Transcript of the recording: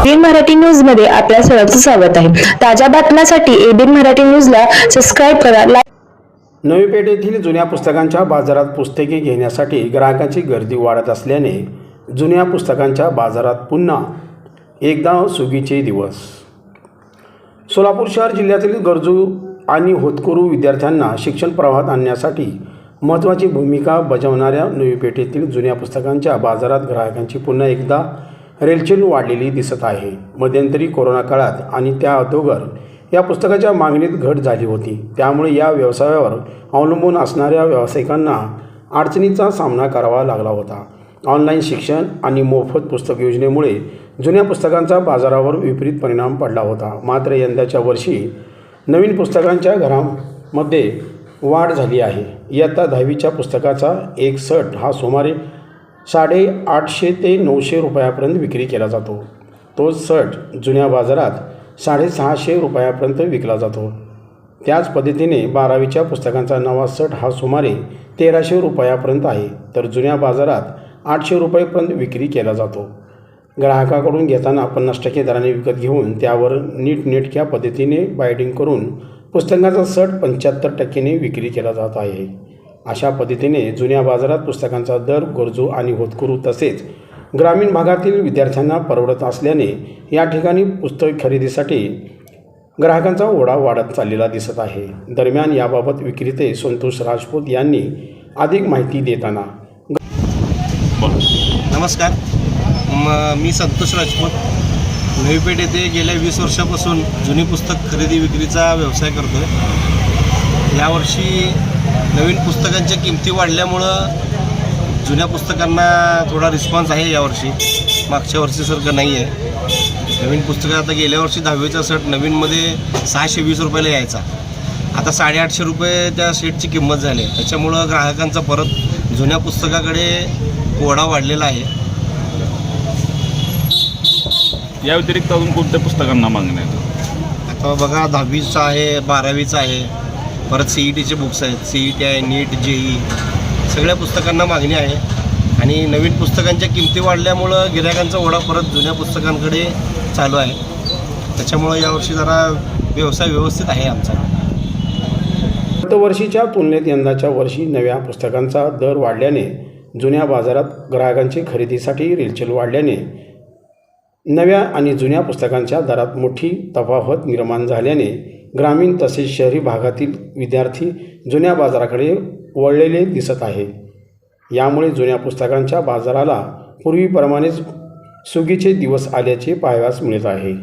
ABN Marathi न्यूजमध्ये आपल्या सर्वांचं स्वागत आहे. ताज्या बातम्यांसाठी एबीएन मराठी न्यूजला सबस्क्राईब करा नवी पेठेतील जुन्या पुस्तकांच्या बाजारात पुस्तके घेण्यासाठी ग्राहकांची गर्दी वाढत असल्याने जुन्या पुस्तकांच्या बाजारात पुन्हा एकदा सुगीचे दिवस. सोलापूर शहर जिल्ह्यातील गरजू आणि होतकरू विद्यार्थ्यांना शिक्षण प्रवाहात आणण्यासाठी महत्त्वाची भूमिका बजावणाऱ्या नवी पेठेतील जुन्या पुस्तकांच्या बाजारात ग्राहकांची पुन्हा एकदा रेलचेल वाढलेली दिसत आहे. मध्यंतरी कोरोना काळात आणि त्या अगोदर या पुस्तकाच्या मागणीत घट झाली होती. त्यामुळे या व्यवसायावर अवलंबून असणाऱ्या व्यावसायिकांना अडचणीचा सामना करावा लागला होता. ऑनलाईन शिक्षण आणि मोफत पुस्तक योजनेमुळे जुन्या पुस्तकांचा बाजारावर विपरीत परिणाम पडला होता. मात्र यंदाच्या वर्षी नवीन पुस्तकांच्या घरामध्ये वाढ झाली आहे. इयत्ता दहावीच्या पुस्तकाचा एक सट हा सुमारे साडे आठशे ते नऊशे रुपयापर्यंत विक्री केला जातो. तोच सट जुन्या बाजारात साडेसहाशे रुपयापर्यंत विकला जातो. त्याच पद्धतीने बारावीच्या पुस्तकांचा नवा सट हा सुमारे तेराशे रुपयापर्यंत आहे. तर जुन्या बाजारात आठशे रुपयेपर्यंत विक्री केला जातो. ग्राहकाकडून घेताना पन्नास टक्के दराने विकत घेऊन त्यावर नीटनेटक्या पद्धतीने बायडिंग करून पुस्तकांचा सट पंच्याहत्तर टक्क्याने विक्री केला जात आहे. अशा पद्धतीने जुन्या बाजारात पुस्तकांचा दर गरजू आणि होतकरू तसेच ग्रामीण भागातील विद्यार्थ्यांना परवडत असल्याने या ठिकाणी पुस्तक खरेदीसाठी ग्राहकांचा ओढा वाढत चाललेला दिसत आहे. दरम्यान याबाबत विक्रेते संतोष राजपूत यांनी अधिक माहिती देताना नमस्कार. म मी संतोष राजपूत. नवीपेठ येथे गेल्या वीस वर्षापासून जुनी पुस्तक खरेदी विक्रीचा व्यवसाय करतो आहे यावर्षी नवीन पुस्तकांच्या किमती वाढल्यामुळं जुन्या पुस्तकांना थोडा रिस्पॉन्स आहे यावर्षी. मागच्या वर्षीसारखं नाही आहे नवीन पुस्तकं आता गेल्या वर्षी दहावीचा सेट नवीनमध्ये सहाशे वीस रुपयाला यायचा. आता साडेआठशे रुपये त्या सेटची किंमत झाली आहे. त्याच्यामुळं ग्राहकांचा परत जुन्या पुस्तकाकडे ओढा वाढलेला आहे. या व्यतिरिक्त अजून कोणत्या पुस्तकांना मागणी आहे आता बघा दहावीचं आहे बारावीचं आहे. परत सी ई टीचे बुक्स आहेत. सी ई टी आहे नीट जे ई सगळ्या पुस्तकांना मागणी आहे. आणि नवीन पुस्तकांच्या किमती वाढल्यामुळं गिरायकांचा ओढा परत जुन्या पुस्तकांकडे चालू आहे. त्याच्यामुळं यावर्षी जरा व्यवसाय व्यवस्थित आहे आमचा. गतवर्षीच्या तुलनेत यंदाच्या वर्षी नव्या पुस्तकांचा दर वाढल्याने जुन्या बाजारात ग्राहकांची खरेदीसाठी रेलचेल वाढल्याने नव्या आणि जुन्या पुस्तकांच्या दरात मोठी तफावत निर्माण झाल्याने ग्रामीण तसेच शहरी भागातील विद्यार्थी जुन्या बाजाराकडे वळलेले दिसत आहे. यामुळे जुन्या पुस्तकांच्या बाजाराला पूर्वीप्रमाणेच सुगीचे दिवस आल्याचे पाहावयास मिळत आहे.